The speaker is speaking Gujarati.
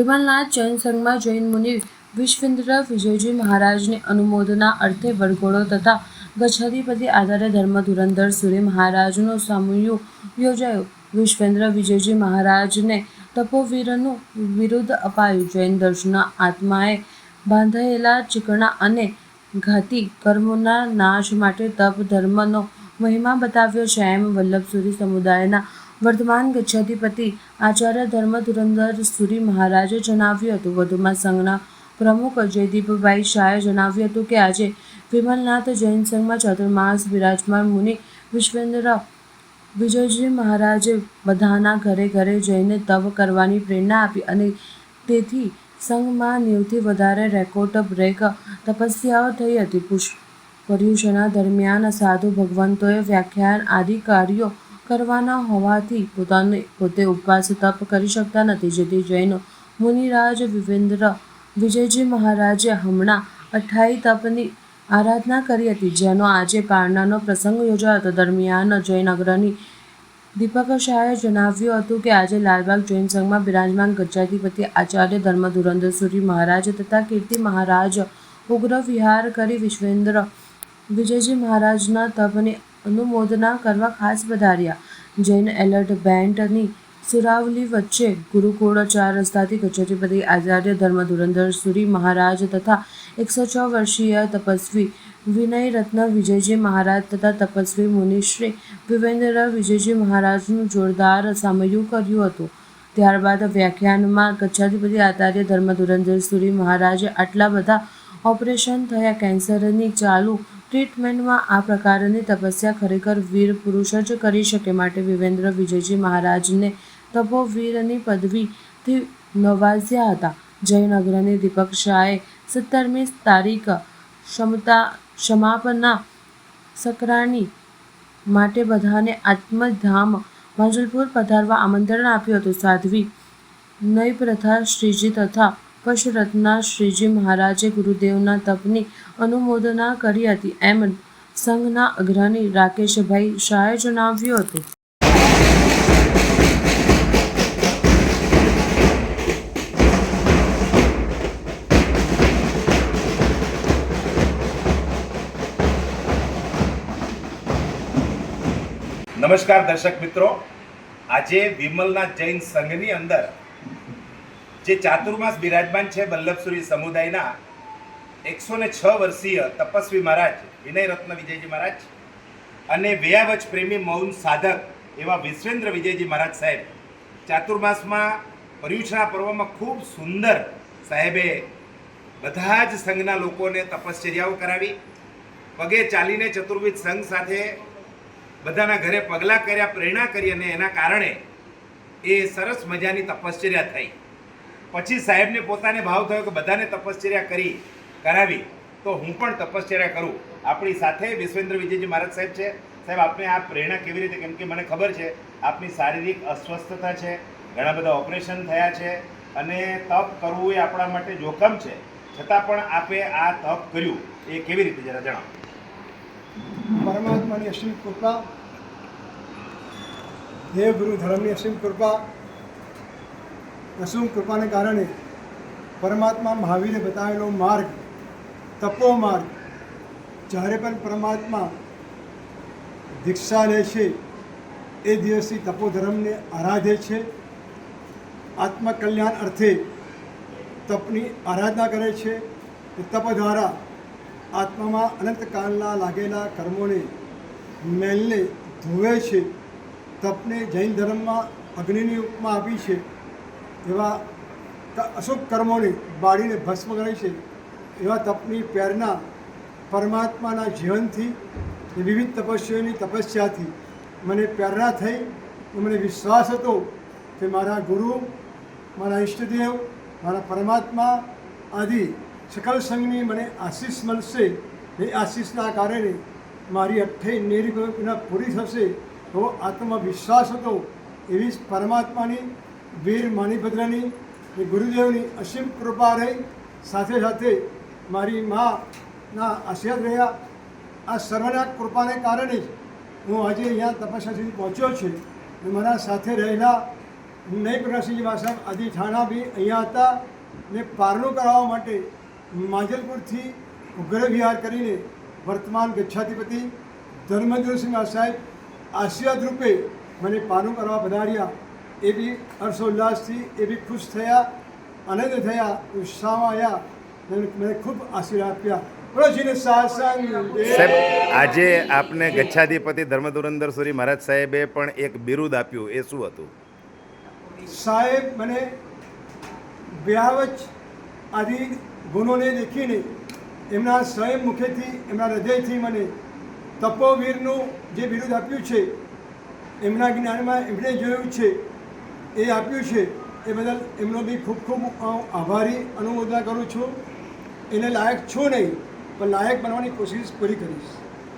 વિમલનાથ જૈન સંઘમાં જૈન મુનિ વિશ્વેન્દ્ર વિજયજી મહારાજની અનુમોદના અર્થે વરઘોડો તથા ગચ્છાધિપતિ આધારે ધર્મ ધુરંધર સૂર્ય મહારાજનો સામૂહિક યોજાયો. વિશ્વેન્દ્ર વિજયજી મહારાજને તપોવીરનું વિરુદ્ધ અપાયું. જૈન દર્શનના આત્માએ બાંધાયેલા ચીકણા અને ઘાતી કર્મોના નાશ માટે તપ ધર્મનો મહિમા બતાવ્યો છે. એમ વલ્લભસુરી સમુદાયના વર્તમાન ગચ્છાધિપતિ આચાર્ય ધર્મ ધુરંધર સુરી મહારાજે જણાવ્યું હતું. વધુમાં સંઘના પ્રમુખ જયદીપભાઈ શાહે જણાવ્યું હતું કે આજે વિમલનાથ જૈન સંઘમાં ચાતુર્માસ બિરાજમાન મુનિ વિશ્વેન્દ્ર વિજયજી મહારાજે બધાના ઘરે ઘરે જઈને તપ કરવાની પ્રેરણા આપી અને તેથી સંઘમાં નેવથી વધારે રેકોર્ડ બ્રેક તપસ્યાઓ થઈ હતી. પુષ્પ પર્યુષણા દરમિયાન સાધુ ભગવંતોએ વ્યાખ્યાન આદિ કાર્યો કરવાના હોવાથી પોતાને પોતે ઉપવાસ તપ કરી શકતા નથી. જેથી જૈન મુનિરાજ વિવેન્દ્ર વિજયજી મહારાજે હમણાં અઠાઈ તપની આરાધના કરી હતી, જેનો આજે પારણાનો પ્રસંગ યોજાયો હતો. દરમિયાન જૈન અગ્રણી દીપક શાહે જણાવ્યું હતું કે, આજે લાલબાગ જૈન સંઘમાં બિરાજમાન ગજાધિપતિ આચાર્ય ધર્મ ધુરંધરસુરી મહારાજ તથા કીર્તિ મહારાજ ઉગ્ર વિહાર કરી વિશ્વેન્દ્ર વિજયજી મહારાજના તપની અનુમોદના કરવા ખાસ પધાર્યા. જૈન એલર્ટ બેન્ડની સુરાવલી વચ્ચે ગુરુકુળ ચાર રસ્તાથી કચેરીપતિ આચાર્ય ધર્મ ધુરંધર સુરી મહારાજ તથા એકસો છ વર્ષીય તપસ્વી વિનય રત્ન વિજયજી મહારાજ તથા તપસ્વી મુનિશ્રી વિવેન્દ્ર વિજયજી મહારાજનું જોરદાર સામયું કર્યું હતું. ત્યારબાદ વ્યાખ્યાનમાં કચ્છાધિપતિ આચાર્ય ધર્મ ધુરંધર સુરી મહારાજે આટલા બધા ઓપરેશન થયા, કેન્સરની ચાલુ ટ્રીટમેન્ટમાં આ પ્રકારની તપસ્યા ખરેખર વીર પુરુષ જ કરી શકે માટે વિવેન્દ્ર વિજયજી મહારાજને તપોવીરની પદવીથી નવાજ્યા હતા. જૈન અગ્રણી દીપક શાહે સત્તરમી તારીખ ક્ષમતા ક્ષમાપના સકરાણી માટે બધાને આત્મધામ માંજલપુર પધારવા આમંત્રણ આપ્યું હતું. સાધ્વી નય પ્રથા શ્રીજી તથા પશુરત્ના શ્રીજી મહારાજે ગુરુદેવના તપની અનુમોદના કરી હતી. એમ સંઘના અગ્રણી રાકેશભાઈ શાહે જણાવ્યું હતું. નમસ્કાર દર્શક મિત્રો. આજે વિમલના જૈન સંઘની અંદર જે ચાતુર્માસ બિરાજમાન છે વલ્લભસુરી સમુદાયના એકસો ને છ વર્ષીય તપસ્વી મહારાજ, વિનય રત્ન વિજયજી મહારાજ અને વેયાવચ પ્રેમી મૌન સાધક એવા વિશ્વેન્દ્ર વિજયજી મહારાજ સાહેબ ચાતુર્માસમાં પર્યુષણા પર્વમાં ખૂબ સુંદર સાહેબે બધા જ સંઘના લોકોને તપશ્ચર્યાઓ કરાવી, પગે ચાલીને ચતુર્વિધ સંઘ સાથે બધાના ઘરે પગલાં કર્યા, પ્રેરણા કરી અને એના કારણે એ સરસ મજાની તપશ્ચર્યા થઈ. પછી સાહેબને પોતાને ભાવ થયો કે બધાને તપશ્ચર્યા કરી, કરાવી, તો હું પણ તપશ્ચર્યા કરું. આપણી સાથે વિશ્વેન્દ્ર વિજયજી મહારાજ સાહેબ છે. સાહેબ, આપને આ પ્રેરણા કેવી રીતે, કેમ કે મને ખબર છે, આપની શારીરિક અસ્વસ્થતા છે, ઘણા બધા ઓપરેશન થયા છે અને તપ કરવું એ આપણા માટે જોખમ છે. છતાં પણ આપે આ તપ કર્યું. એ કેવી રીતે, જરા જણાવો. પરમાત્માની અસીમ કૃપા દેવ ગુરુ ધર્મની અસીમ કૃપા અસીમ કૃપાને કારણે પરમાત્મા મહાવીરે બતાવેલો માર્ગ, તપો માર્ગ, જ્યારે પણ પરમાત્મા દીક્ષા લે છે, એ દિવસથી તપોધર્મને આરાધે છે. આત્મકલ્યાણ અર્થે તપની આરાધના કરે છે. તપ દ્વારા આત્મામાં અનંતકાળના લાગેલા કર્મોને મેલને ધોવે છે. તપને જૈન ધર્મમાં અગ્નિની ઉપમા આપી છે. એવા અશોક કર્મોને બાળીને ભસ્મ કરે છે. એવા તપની પ્રેરણા પરમાત્માના જીવનથી વિવિધ તપસ્વીઓની તપસ્યાથી મને પ્રેરણા થઈ મને વિશ્વાસ હતો કે મારા ગુરુ, મારા ઈષ્ટદેવ, મારા પરમાત્મા આદિ સકલ સંઘની મને આશીષ મળશે. એ આશીષના કારણે મારી અઠ્ઠાઈ નેરી પૂરી થશે એવો આત્મવિશ્વાસ હતો. એવી પરમાત્માની વીર માણિભદ્રની અને ગુરુદેવની અસીમ કૃપા રહી. સાથે સાથે મારી માના આશીર્વાદ રહ્યા. આ સર્વના કૃપાને કારણે જ હું આજે અહીંયા તપસ્યા સુધી પહોંચ્યો છે. મારા સાથે રહેલા નહીં પ્રકાશજી સાહેબ આદિ ઠાણા બી અહીંયા હતા. ને પારણું કરાવવા માટે માજલપુરથી ઉગ્ર વિહાર કરીને વર્તમાન ગચ્છાધિપતિ ધર્મેન્દ્રસિંહ સાહેબ આશીર્વાદ રૂપે મને પારણું કરવા વધાર્યા એ બી હર્ષોલ્લાસથી એ બી ખુશ થયા આનંદ થયા ઉત્સાહમાં આવ્યા. મને ખૂબ આશીર્વાદ આપ્યા. સાહેબ આજે આપને ગચ્છાધિપતિ ધર્મધુરંદર સુરી મહારાજ સાહેબે પણ એક બિરુદ આપ્યું. એ શું હતું? સાહેબ મને વ્યાવચ આદિ ગુણોને દેખીને એમના સ્વયં મુખેથી એમના હૃદયથી મને તપોવીરનું જે બિરુદ આપ્યું છે એમના જ્ઞાનમાં એમણે જોયું છે એ આપ્યું છે. એ બદલ એમનો બી ખૂબ ખૂબ આભારી અનુમોદના કરું છું. એને લાયક છું નહીં, પણ લાયક બનવાની કોશિશ પૂરી કરીશ.